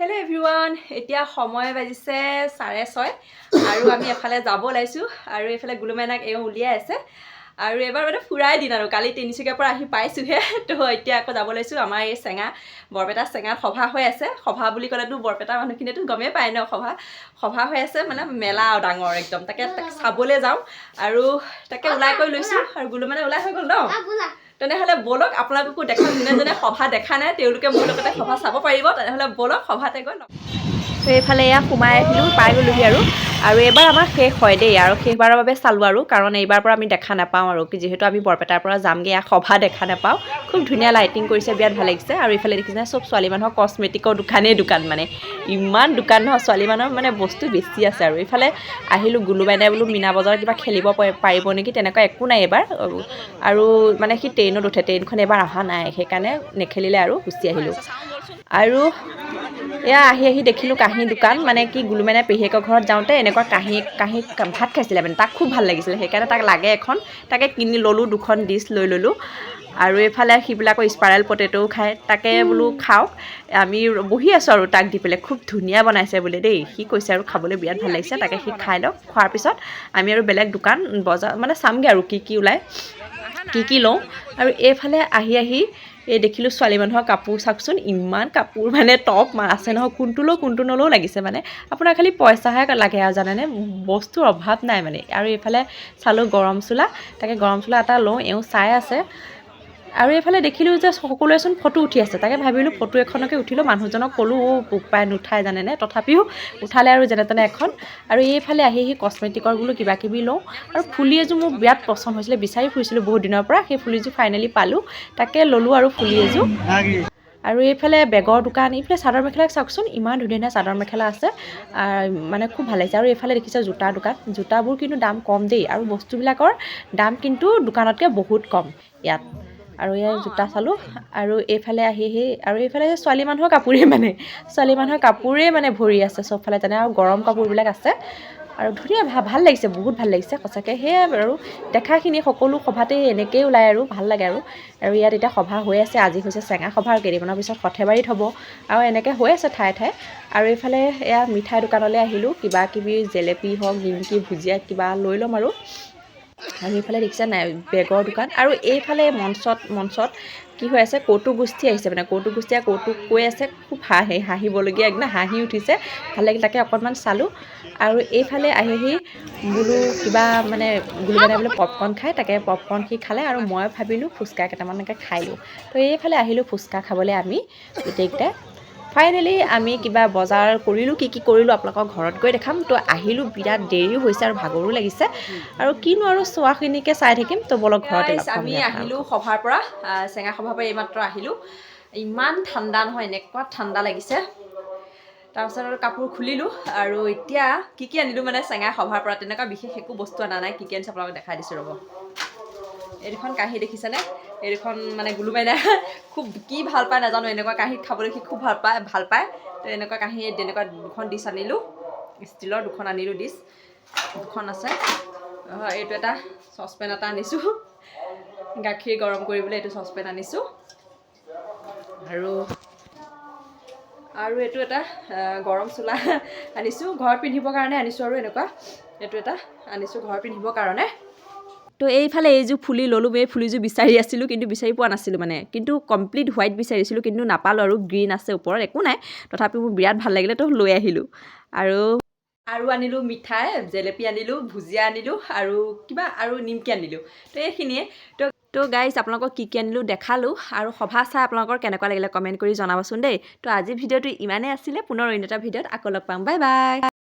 Hello everyone এতিয়া সময় বাজিছে চাৰে ছয় আৰু আমি এফালে যাব ওলাইছোঁ আৰু এইফালে গুলুমেনাক এওঁ উলিয়াই আছে। আৰু এবাৰ মানে ফুৰাই দিন আৰু কালি তিনিচুকীয়াৰ পৰা আহি পাইছোঁহে। তো এতিয়া আকৌ যাব ওলাইছোঁ আমাৰ এই চেঙা বৰপেটা চেঙাত সভা হৈ আছে। সভা বুলি ক'লেতো বৰপেটা মানুহখিনিয়েতো গমেই পায় ন সভা। সভা হৈ আছে মানে মেলা আৰু ডাঙৰ একদম তাকে চাবলৈ যাওঁ। আৰু তাকে ওলাই কৰি লৈছোঁ আৰু গুলুমেনা ওলাই হৈ গ'ল ন? তেনেহ'লে ব'লক আপোনালোককো দেখাম যোনে যোনে সভা দেখা নাই তেওঁলোকে মোৰ লগতে সভা চাব পাৰিব তেনেহ'লে ব'লক সভাতে গৈ তো এইফালে এয়া সোমাই আহিলোঁ পাই গ'লোহি আৰু। আৰু এইবাৰ আমাৰ শেষ হয় দেই আৰু শেষবাৰৰ বাবে চালোঁ আৰু কাৰণ এইবাৰ পৰা আমি দেখা নাপাওঁ আৰু যিহেতু আমি বৰপেটাৰ পৰা যামগৈ সভা দেখা নাপাওঁ। খুব ধুনীয়া লাইটিং কৰিছে বিৰাট ভাল লাগিছে। আৰু এইফালে দেখিছে চব ছোৱালী মানুহৰ কচমেটিকৰ দোকানেই দোকান মানে। ইমান দোকান নহয় ছোৱালী মানুহৰ মানে বস্তু বেছি আছে আৰু। এইফালে আহিলোঁ গুলুবাইনাই বোলো মীনা বজাৰত কিবা খেলিব পাৰিব নেকি তেনেকুৱা একো নাই এইবাৰ। আৰু মানে সি ট্ৰেইনত উঠে ট্ৰেইনখন এইবাৰ অহা নাই সেইকাৰণে নেখেলিলে আৰু গুচি আহিলোঁ। আৰু এয়া আহি আহি দেখিলোঁ কাঁহী দোকান মানে কি গুলুমেনে পেহীয়েকৰ ঘৰত যাওঁতে এনেকুৱা কাঁহী কাঁহী ভাত খাইছিলে মানে তাক খুব ভাল লাগিছিলে। সেইকাৰণে তাক লাগে এখন তাকে কিনি ল'লোঁ দুখন ডিছ লৈ ল'লোঁ। আৰু এইফালে সিবিলাকৰ স্পাইৰেল পটেটোও খায় তাকে বোলো খাওক। আমি বহি আছোঁ আৰু তাক দি পেলাই খুব ধুনীয়া বনাইছে বোলে দেই। সি কৈছে আৰু খাবলৈ বিৰাট ভাল লাগিছে তাকে সি খাই লওক। খোৱাৰ পিছত আমি আৰু বেলেগ দোকান বজাৰ মানে চামগৈ আৰু কি কি ওলায় কি কি লওঁ। আৰু এইফালে আহি আহি এই দেখিলোঁ ছোৱালী মানুহৰ কাপোৰ চাওকচোন, ইমান কাপোৰ মানে টপ আছে নহয়, কোনটো লওঁ, কোনটো নলওঁ লাগিছে মানে। আপোনাৰ খালি পইচাহে লাগে আৰু জানেনে, বস্তুৰ অভাৱ নাই মানে। আৰু এইফালে চালোঁ গৰম চোলা, তাকে গৰম চোলা এটা লওঁ, এওঁ চাই আছে। আৰু এইফালে দেখিলোঁ যে সকলোৱেচোন ফটো উঠি আছে। তাকে ভাবিলোঁ ফটো এখনকে উঠিলোঁ, মানুহজনক ক'লোঁ, অ' পোক পাই নুঠাই জানেনে? তথাপিও উঠালে আৰু যেনে তেনে এখন। আৰু এইফালে আহি আহি কচমেটিকৰ বোলো কিবা কিবি লওঁ। আৰু ফুলি এযোৰ মোৰ বিৰাট পচন্দ হৈছিলে, বিচাৰি ফুৰিছিলোঁ বহুত দিনৰ পৰা। সেই ফুলিযোৰ ফাইনেলি পালোঁ। তাকে ল'লোঁ আৰু ফুলি এযোৰ। আৰু এইফালে বেগৰ দোকান, এইফালে চাদৰ মেখেলা চাওকচোন, ইমান ধুনীয়া ধুনীয়া চাদৰ মেখেলা আছে। মানে খুব ভালো লাগিছে। আৰু এইফালে দেখিছে জোতাৰ দোকান। জোতাবোৰ কিন্তু দাম কম দেই। আৰু বস্তুবিলাকৰ দাম কিন্তু দোকানতকৈ বহুত কম ইয়াত। আৰু ইয়াৰ জোতা চালোঁ আৰু এইফালে আহি আহি আৰু এইফালে ছোৱালী মানুহৰ কাপোৰেই মানে ছোৱালী মানুহৰ কাপোৰেই মানে ভৰি আছে চবফালে তেনে আৰু গৰম কাপোৰবিলাক আছে। আৰু ধুনীয়া ভা ভাল লাগিছে বহুত ভাল লাগিছে সঁচাকৈ। সেয়াই আৰু দেখাখিনি সকলো সভাতেই এনেকৈয়ে ওলায় আৰু ভাল লাগে আৰু। আৰু ইয়াত এতিয়া সভা হৈ আছে আজি হৈছে চেঙা সভা আৰু কেইদিনমানৰ পিছত সৰ্থেবাৰীত হ'ব। আৰু এনেকৈ হৈ আছে ঠায়ে ঠায়ে। আৰু এইফালে এয়া মিঠাই দোকানলৈ আহিলোঁ কিবা কিবি জেলেপি হওক নিমকি ভুজিয়া কিবা লৈ ল'ম আৰু। আৰু এইফালে দেখিছে নাই বেগৰ দোকান। আৰু এইফালে মঞ্চত মঞ্চত কি হৈ আছে কৌতুক গোষ্ঠী আহিছে মানে। কৌতুক গোষ্ঠীয়ে কৌতুক কৈ আছে খুব হাঁহি হাঁহিবলগীয়া একদম হাঁহি উঠিছে। ভাল লাগিল তাকে অকণমান চালোঁ। আৰু এইফালে আহি আহি বোলো কিবা মানে বোলো মানে বোলে পপকৰ্ণ খায় তাকে পপকৰ্ণ সি খালে আৰু মই ভাবিলোঁ ফুচকা কেইটামানকে খাই দিওঁ। তো এইফালে আহিলোঁ ফুচকা খাবলৈ আমি গোটেইকেইটাই। ফাইনেলি আমি কিবা বজাৰ কৰিলোঁ কি কি কৰিলোঁ আপোনালোকৰ ঘৰত গৈ দেখাম। তো আহিলোঁ বিৰাট দেৰিও হৈছে আৰু ভাগৰো লাগিছে। আৰু কিনো আৰু চোৱাখিনিকে চাই থাকিম তো বলক ঘৰতে আমি আহিলোঁ সভাৰ পৰা। চেঙা সভাৰ পৰা এইমাত্ৰ আহিলোঁ। ইমান ঠাণ্ডা নহয় এনেকুৱা ঠাণ্ডা লাগিছে। তাৰপিছত আৰু কাপোৰ খুলিলোঁ আৰু এতিয়া কি কি আনিলোঁ মানে চেঙা সভাৰ পৰা তেনেকুৱা বিশেষ একো বস্তু অনা নাই। কি কি আনিছোঁ আপোনালোকক দেখাই দিছোঁ ৰ'ব। এই দুখন কাঁহী দেখিছেনে? এই দুখন মানে গুলুমাইনা খুব কি ভাল পায় নাজানো এনেকুৱা কাঁহীত খাবলৈ সি খুব ভাল পায় ভাল পায়। তো এনেকুৱা কাঁহী তেনেকুৱা দুখন ডিছ আনিলোঁ ষ্টীলৰ দুখন আনিলোঁ ডিছ দুখন আছে। এইটো এটা চচপেন এটা আনিছোঁ। গাখীৰ গৰম কৰিবলৈ এইটো চচপেন আনিছোঁ। আৰু আৰু এইটো এটা গৰম চোলা আনিছোঁ ঘৰত পিন্ধিবৰ কাৰণে আনিছোঁ আৰু এনেকুৱা। এইটো এটা আনিছোঁ ঘৰত পিন্ধিবৰ কাৰণে। তো এইফালে এইযোৰ ফুলি ল'লোঁ এই ফুলিযোৰ বিচাৰি আছিলোঁ কিন্তু বিচাৰি পোৱা নাছিলোঁ মানে। কিন্তু কমপ্লিট হোৱাইট বিচাৰিছিলোঁ কিন্তু নাপালোঁ আৰু গ্ৰীণ আছে ওপৰত একো নাই। তথাপিও মোৰ বিৰাট ভাল লাগিলে তো লৈ আহিলোঁ। আৰু আৰু আনিলোঁ মিঠাই জেলেপি আনিলোঁ ভুজিয়া আনিলোঁ আৰু কিবা আৰু নিমকি আনিলোঁ। তো এইখিনিয়ে। তো তো গাইজ আপোনালোকক কি কি আনিলোঁ দেখালোঁ আৰু সভা চাই আপোনালোকৰ কেনেকুৱা লাগিলে কমেণ্ট কৰি জনাবচোন দেই। তো আজিৰ ভিডিঅ'টো ইমানেই আছিলে পুনৰ অন্য এটা ভিডিঅ'ত আকৌ লগ পাম। Bye bye